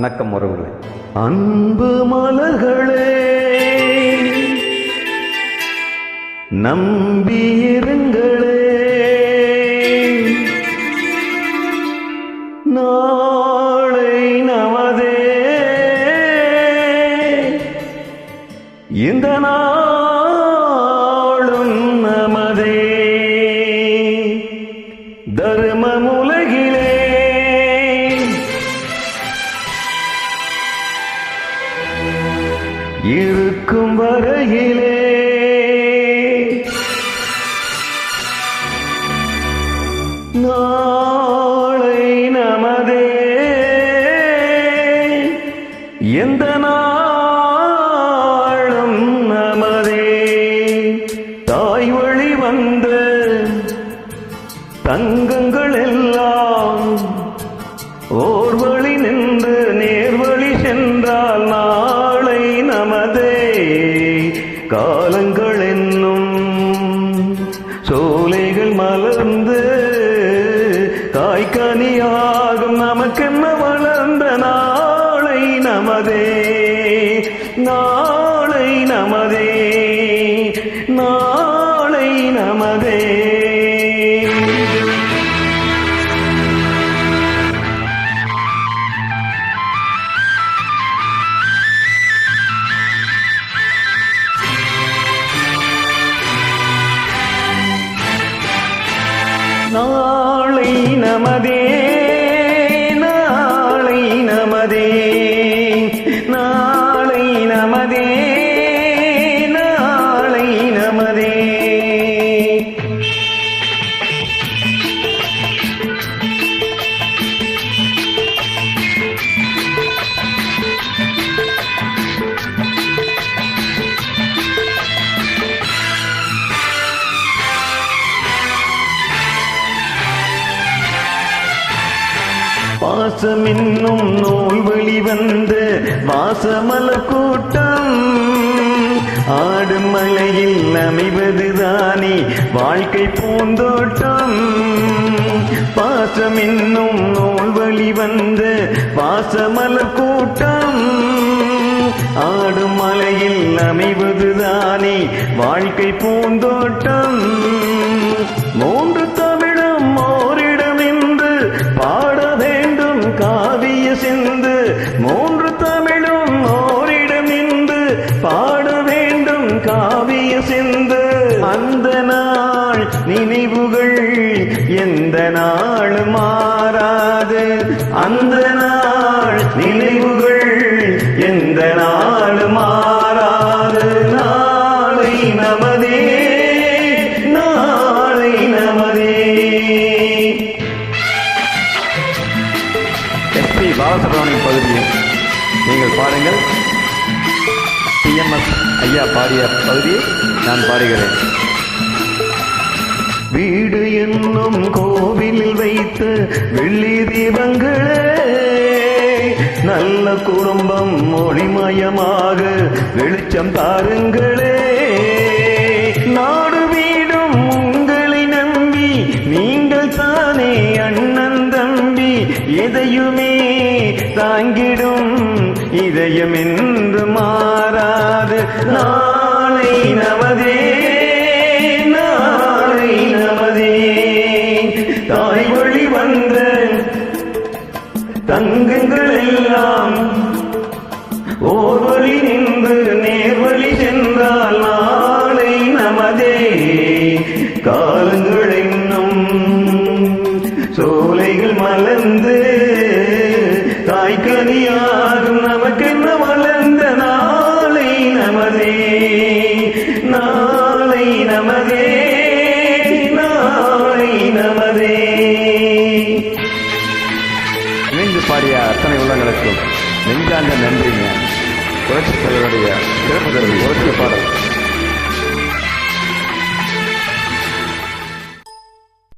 வணக்கம் உறவுகளே. அன்பு மலர்களே நம்பியிருங்களே நாளை நமதே. இந்த நாளும் நமதே. தர்மம் இருக்கும் வரையிலே. நாளை நமதே. எந்த மலர்ந்து காய்கனியாகும் நமக்கென்ன வளர்ந்த நாளை நமதே நாளை நமதே. நாளை பாசமின்னும் நூல் வெளிவந்த வாசமல கூட்டம். ஆடும் மலையில் அமைவதுதானே வாழ்க்கை பூந்தோட்டம். பாசமின்னும் நூல் வெளிவந்த வாசமல கூட்டம். ஆடும் மலையில் அமைவதுதானே வாழ்க்கை பூந்தோட்டம். நினைவுகள் எந்த நாள் மாறாது? அந்த நாள் நினைவுகள் எந்த நாள் மாறாது? நாளை நமதே நாளை நமதே. எஸ்பி பாலசுப்ரமணியம் பகுதியை நீங்கள் பாருங்கள். டிஎம்எஸ் ஐயா பாடிய பகுதியை நான் பாடுகிறேன். வீடு என்னும் கோவிலில் வைத்த வெள்ளி தீபங்களே நல்ல குடும்பம் ஒளிமயமாக வெளிச்சம் தாருங்களே. நாடு வீடும் உங்களை நம்பி நீங்கள் தானே அண்ணன் தம்பி எதையுமே தாங்கிடும் இதயம் என்று மாறாது. நாளை நமதே வந்த தங்கங்கள் எல்லாம் ஓர் வழி நின்று நேர்வழி சென்றால் நாளை நமதே. காலங்கள் இன்னும் சோலைகள் மலர்ந்து அத்தனை உள்ளங்களுக்கும் நெஞ்சார்ந்த நன்றிங்க. புரட்சி தலைவருடைய சிறப்பு தருவி புரட்சி பாடல்.